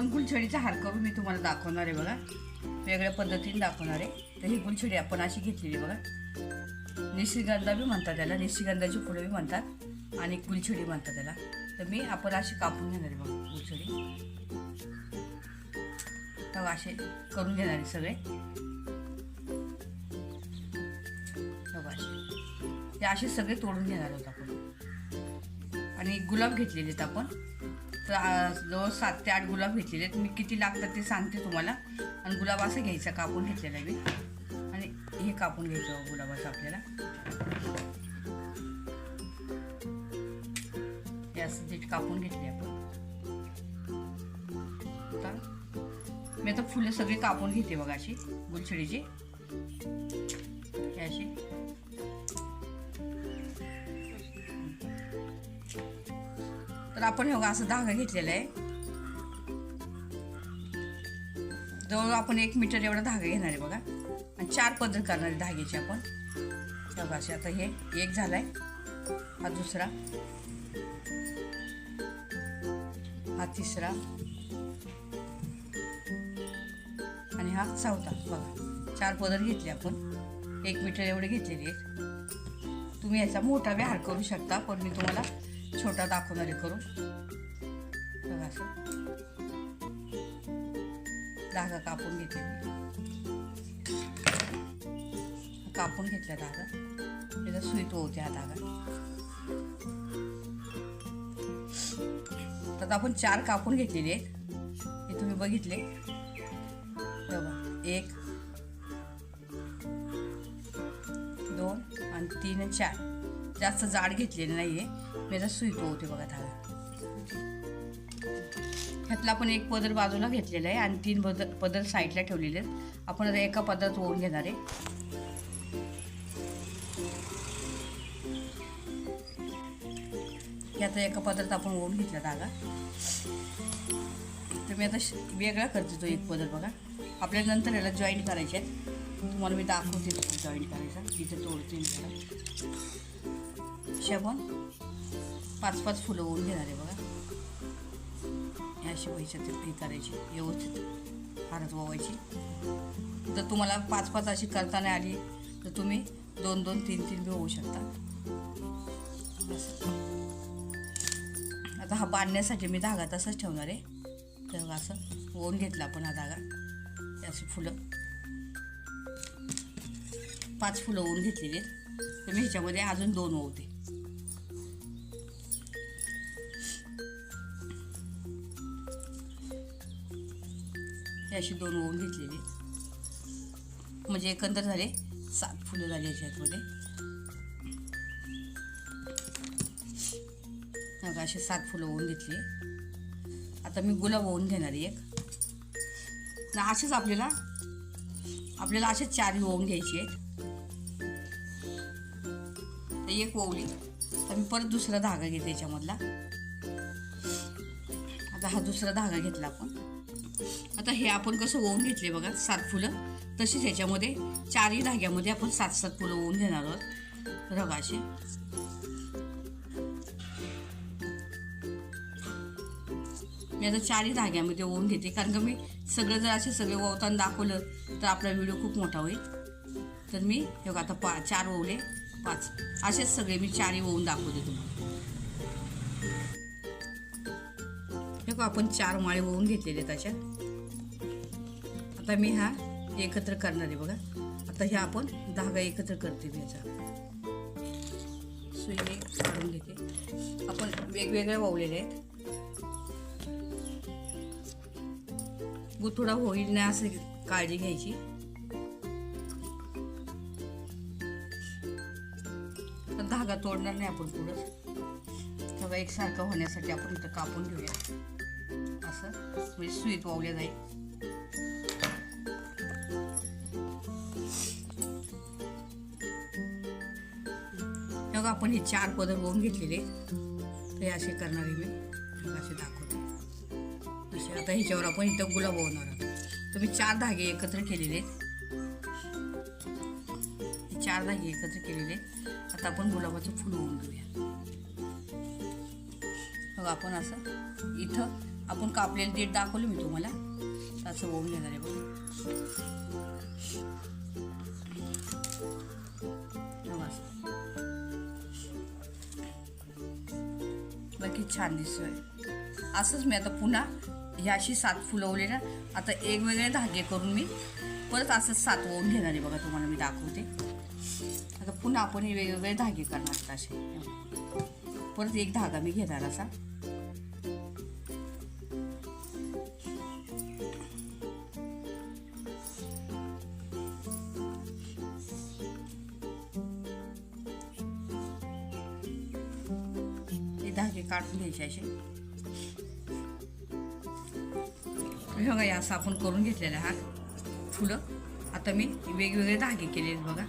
आपण गुलछडीचा हार करून मी तुम्हाला दाखवणार आहे बघा. वेगळ्या पद्धतीने दाखवणार आहे. तर ही गुलछडी आपण अशी घेतलेली आहे बघा. निशिगंधा बी म्हणतात त्याला. निशिगंधाची फुलं बी म्हणतात. आणि गुलछडी म्हणतात त्याला. तर मी आपण अशी कापून घेणार आहे बघा गुलछडी. तर असे करून घेणार आहे सगळे. असे. हे असे सगळे तोडून घेणार आहोत आपण. आणि गुलाब घेतलेले आहेत आपण. जवळ सात ते आठ गुलाब घेतलेले आहेत. मी किती लागतात ते सांगते तुम्हाला. आणि गुलाब असं घ्यायचा कापून घेतलेला मी. आणि हे कापून घ्यायचं गुलाबाचं आपल्याला. हे असं जे कापून घेतले आपण. मी आता फुलं सगळी कापून घेते बघा अशी गुलछडीची. अशी. तर आपण हे बघा असं धागा घेतलेला आहे. जवळ आपण एक मीटर एवढा धागा घेणार आहे बघा. आणि चार पदर करणार आहे धाग्याची आपण. बघा असे आता हे एक झालाय. हा दुसरा. हा तिसरा. आणि हा चौथा. बघा चार पदर घेतले आपण. एक मीटर एवढे घेतलेले आहेत. तुम्ही याचा मोठा विहार करू शकता पण मी तुम्हाला छोटा दाखवणार आहे करून. बघा असं. धागा कापून घेतले कापून घेतला धागा. त्याचा सुईत होते हा धागा. तर आपण चार कापून घेतलेले आहेत. हे तुम्ही बघितले. बघा. एक दोन आणि तीन चार. जास्त जाड घेतलेले नाही आहे मी आता सुई होते बघा थाळा. ह्यातला आपण एक पदर बाजूला घेतलेला आहे आणि तीन पदर पदर साईडला ठेवलेले आहेत. आपण आता एका पदरात ओवून घेणार आहे. हे आता एका पदरात आपण ओवून घेतला धागा. तर मी आता श- वेगळा करते तो एक पदर बघा. आपल्याला नंतर याला जॉईंट करायचे आहेत. तुम्हाला मी दाखवते जॉईन जॉईंट करायचा. तिथे तोडते मी पाच पाच फुलं होऊन घेणार आहे बघा. हे अशी व्हायच्यात हे करायची व्यवस्थित हारत वावायची. जर तुम्हाला पाच पाच अशी करता नाही आली तर तुम्ही दोन दोन तीन तीन बी होऊ शकता. आता हा बांधण्यासाठी मी धागा तसाच ठेवणार आहे. तर असं ओवून घेतला आपण हा धागा अशी फुलं. पाच फुलं ओवून घेतलेली आहेत. तर मी ह्याच्यामध्ये अजून दोन ओवते. हे अशी दोन ओवून घेतलेली. म्हणजे एकंदर झाले सात फुलं झाली याच्यामध्ये बघा असे सात फुलं ओवून घेतली. आता मी गुलाब ओवून घेणार एक. ना असेच आपल्याला आपल्याला असे चार ओवून घ्यायचे आहेत. तर एक ओवली. तर मी परत दुसरा धागा घेते याच्यामधला. आता हा दुसरा धागा घेतला आपण. आता हे आपण कसं ओवून घेतले बघा सात फुलं. तशीच ह्याच्यामध्ये चारही धाग्यामध्ये आपण सात सात फुलं ओवून घेणार आहोत. बघा मी आता चारही धाग्यामध्ये ओवून घेते कारण का मी सगळं जर असे सगळे ओवताना दाखवलं तर आपला व्हिडिओ खूप मोठा होईल. तर मी हे बघा आता पा चार ओवले पाच. असेच सगळे मी चारही ओवून दाखवते तुम्हाला. बघा आपण चार माळे ओवून घेतलेले त्याच्या आता मी हा एकत्र करणार आहे बघा. आता ह्या आपण धागा एकत्र करते मी याचा. सुईने काढून घेते. आपण वेगवेगळ्या वावलेले आहेत. गुथोडा होईल नाही असं काळजी घ्यायची. धागा तोडणार नाही आपण पुढं. सगळं एकसारखं होण्यासाठी आपण इथं कापून घेऊया. असं म्हणजे सुईत वावल्या जाईल. आपण हे चार पदर होऊन घेतलेले. तर हे असे करणार आहे मी असे दाखवते. असे आता ह्याच्यावर आपण इथं गुलाब होणार आहोत. तर मी चार धागे एकत्र केलेले. चार धागे एकत्र केलेले. आता आपण गुलाबाचं फुल होऊन घेऊया मग आपण असं इथं आपण कापलेली देठ दाखवलं मी तुम्हाला. असं होऊन घेणार आहे बघा. बाकी छान दिसतोय. असंच मी आता पुन्हा ह्याशी सात फुलवले ना आता वेगळे धागे करून मी परत असंच सात ओवून घेणार आहे बघा तुम्हाला मी दाखवते. आता पुन्हा आपण हे वेगवेगळे धागे करणार असे. परत एक धागा मी घेणार असा. हे धागे काढून घ्यायचे असे. बघा या असं आपण करून घेतलेलं आहे हा. फुलं. आता मी वेगवेगळे धागे केले आहेत बघा.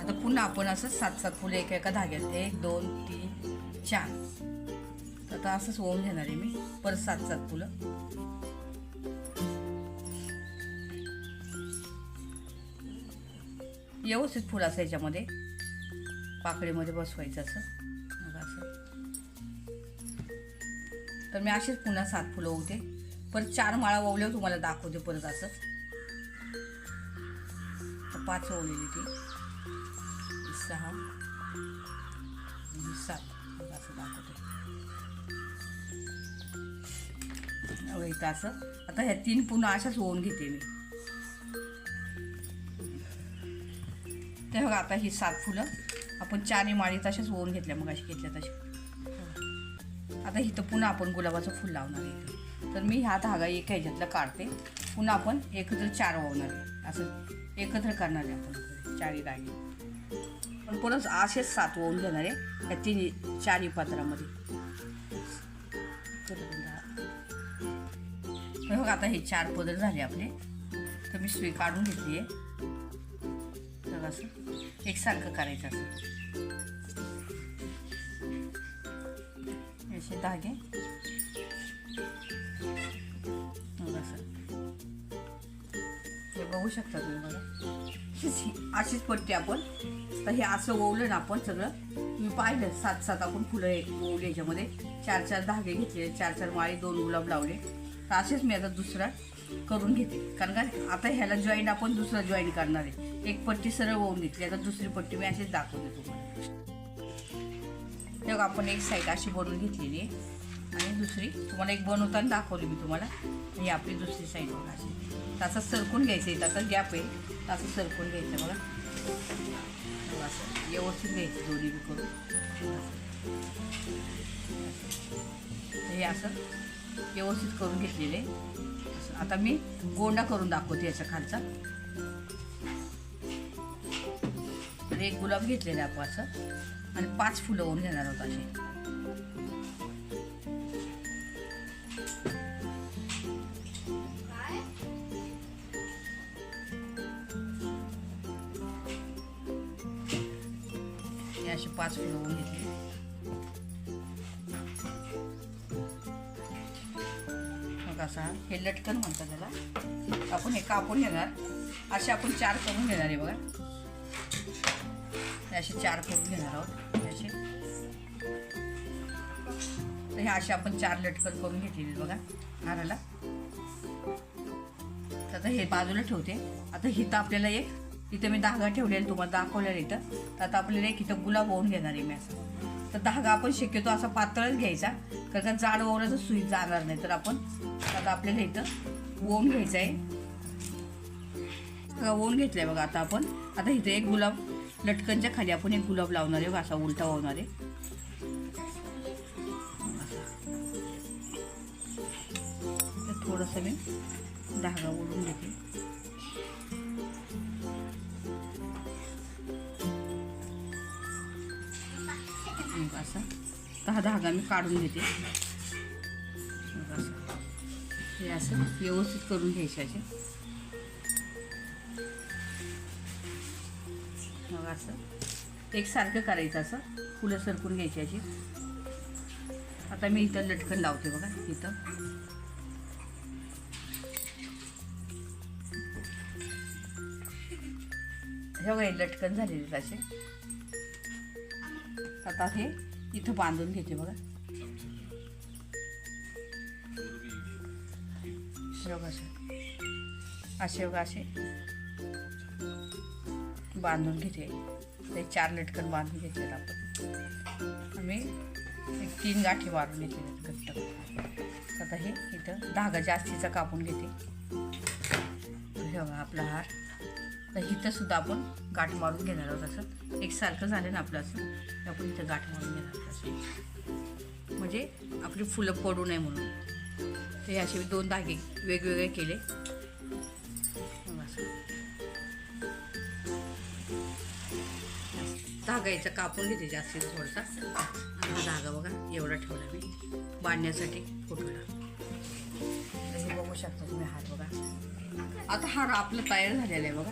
आता पुन्हा आपण असं सात सात फुलं एका एका धाग्यात एक दोन तीन चार. तर आता असंच होऊन घेणार आहे मी. परत सात सात फुलं. व्यवस्थित फुलं असं याच्यामध्ये पाकळीमध्ये बसवायचं असं. तर मी अशीच पुन्हा सात फुलं होते परत चार माळा ओवल्यावर तुम्हाला दाखवते परत असंच तर पाच ओवलेली ती. सहा. सात. असं दाखवते. अहो, इथं असं. आता ह्या तीन पुन्हा अशाच होऊन घेते मी. ते बघा आता ही सात फुलं. आपण चारही माळी तशाच होऊन घेतल्या मग अशी घेतल्या तशी. आता इथं पुन्हा आपण गुलाबाचं फुल लावणार आहे तर मी हा धागा एक ह्याच्यातला काढते. पुन्हा आपण एकत्र चार वावणार आहे. असं एकत्र करणार आहे आपण. चारही धागे पण परत असेच सात वाहून घेणार आहे. या तिन्ही चारही पात्रामध्ये. हे बघा आता हे चार पदर झाले आपले. तर मी सुई काढून घेतली आहे. तर असं एकसारखं करायचं असं. असे धागे मग असं हे बघू शकता तुम्ही बघा अशीच पट्टी आपण तर हे असं ओवलं ना आपण सगळं तुम्ही पाहिलं सात सात आपण फुलं एक ओवले याच्यामध्ये चार चार धागे घेतले चार चार माळी दोन गुलाब लावले तर असेच मी आता दुसरा करून घेते कारण का आता ह्याला जॉईंट आपण दुसरा जॉईंट करणार आहे एक पट्टी सरळ होऊन घेतली आता दुसरी पट्टी मी अशीच दाखवते तुम्हाला तेव्हा आपण एक साईड अशी बनवून घेतलेली आहे. आणि दुसरी तुम्हाला एक बनवताना दाखवली मी तुम्हाला. ही आपली दुसरी साईड बघा अशी. तसं सरकून घ्यायचं आहे आता गॅप आहे. तसं सरकून घ्यायचं बघा. बघा असं व्यवस्थित घ्यायचं दोन्ही बी करून. हे असं व्यवस्थित करून घेतलेलं आहे. आता मी गोंडा करून दाखवते याच्या खालचा. तर एक गुलाब घेतलेला आपण असं. आणि पाच फुलं होऊन घेणार आहोत असे अशी असे पाच फुलं होऊन घेतले. मग असा हे लटकन म्हणतात त्याला. आपण हे कापून घेणार. असे आपण चार करून घेणार आहे बघा. असे चार करून घेणार आहोत असे तर हे असे आपण चार लटकन करून घेतलेले बघा हाराला. तर आता हे बाजूला ठेवते. आता इथं आपल्याला एक इथं मी धागा ठेवलेला तुम्हाला दाखवलेला इथं. तर आता आपल्याला एक इथं गुलाब होऊन घेणार आहे मी असं. तर धागा आपण शक्यतो असा पातळच घ्यायचा कारण का जाड वगैरे सुई जाणार नाही. तर आपण आता आपल्याला इथं ओम घ्यायचं आहे. ओन ओवून घेतलाय बघा आता आपण. आता इथं एक गुलाब लटकनच्या खाली आपण एक गुलाब लावणार आहे असा उलटा वावणार आहे. तर थोडंसं मी धागा ओढून घेते. असा. दहा धागा मी काढून घेते. असं. हे असं व्यवस्थित करून घ्यायचे मग असं एकसारखं करायचं असं. फुलं सरकून घ्यायची अशी. आता मी इथं लटकन लावते बघा इथं. हे बघा हे लटकन झालेले असे. आता हे इथं बांधून घेते बघा. बघा असे. असे बघा असे. बांधून घेते. ते चार लटकन बांधून घेतलेत आपण. आम्ही एक तीन गाठी मारून घेतलेले घट्ट. आता हे इथं धागा जास्तीचा कापून घेते. हे बघा आपला हार. तर इथं सुद्धा आपण गाठ मारून घेणार आहोत असं. एकसारखं झालं ना आपलं असं. आपण इथं गाठ मारून घेणार आहोत असं. म्हणजे आपली फुलं पडू नये म्हणून. ते असे दोन धागे वेगवेगळे केले. धागा याचा कापून घेते जास्तीत थोडासा. आणि हा धागा बघा एवढा ठेवला मी. बांधण्यासाठी फोटोला हे बघू शकता तुम्ही हार बघा. आता हार आपलं तयार झालेला आहे बघा.